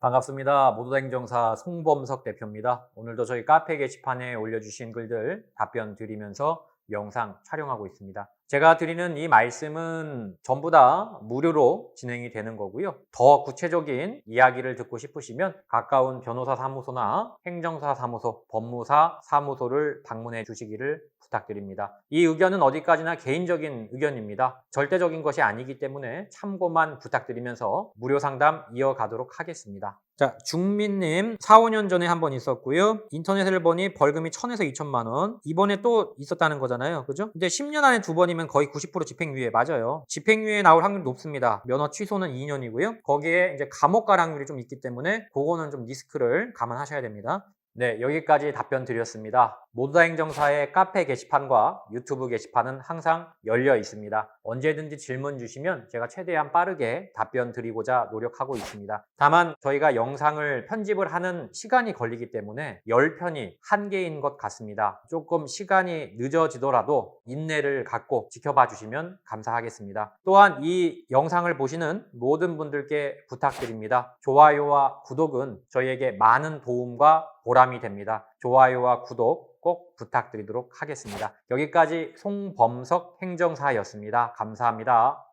반갑습니다. 모두다 행정사 송범석 대표입니다. 오늘도 저희 카페 게시판에 올려주신 글들 답변 드리면서 영상 촬영하고 있습니다. 제가 드리는 이 말씀은 전부 다 무료로 진행이 되는 거고요. 더 구체적인 이야기를 듣고 싶으시면 가까운 변호사 사무소나 행정사 사무소, 법무사 사무소를 방문해 주시기를 부탁드립니다. 이 의견은 어디까지나 개인적인 의견입니다. 절대적인 것이 아니기 때문에 참고만 부탁드리면서 무료 상담 이어가도록 하겠습니다. 자, 중민님 4, 5년 전에 한 번 있었고요. 인터넷을 보니 벌금이 1000에서 2000만 원. 이번에 또 있었다는 거잖아요. 그죠? 근데 10년 안에 두 번이면 거의 90% 집행유예 맞아요. 집행유예 나올 확률이 높습니다. 면허 취소는 2년이고요. 거기에 이제 감옥 갈 확률이 좀 있기 때문에 그거는 좀 리스크를 감안하셔야 됩니다. 네, 여기까지 답변 드렸습니다. 모두다 행정사의 카페 게시판과 유튜브 게시판은 항상 열려 있습니다. 언제든지 질문 주시면 제가 최대한 빠르게 답변 드리고자 노력하고 있습니다. 다만 저희가 영상을 편집을 하는 시간이 걸리기 때문에 10편이 한계인 것 같습니다. 조금 시간이 늦어지더라도 인내를 갖고 지켜봐 주시면 감사하겠습니다. 또한 이 영상을 보시는 모든 분들께 부탁드립니다. 좋아요와 구독은 저희에게 많은 도움과 보람이 됩니다. 좋아요와 구독 꼭 부탁드리도록 하겠습니다. 여기까지 송범석 행정사였습니다. 감사합니다.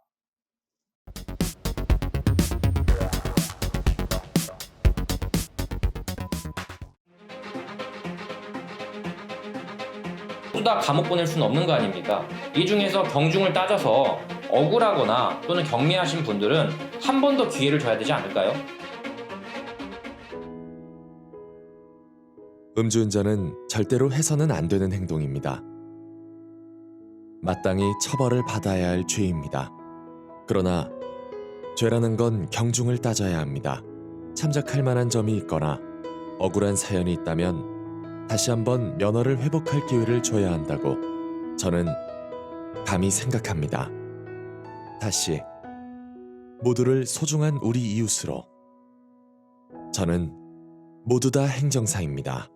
다 감옥 보낼 수는 없는 거 아닙니까? 이 중에서 경중을 따져서 억울하거나 또는 경미하신 분들은 한 번 더 기회를 줘야 되지 않을까요? 음주운전은 절대로 해서는 안 되는 행동입니다. 마땅히 처벌을 받아야 할 죄입니다. 그러나 죄라는 건 경중을 따져야 합니다. 참작할 만한 점이 있거나 억울한 사연이 있다면 다시 한번 면허를 회복할 기회를 줘야 한다고 저는 감히 생각합니다. 다시 모두를 소중한 우리 이웃으로 저는 모두 다 행정사입니다.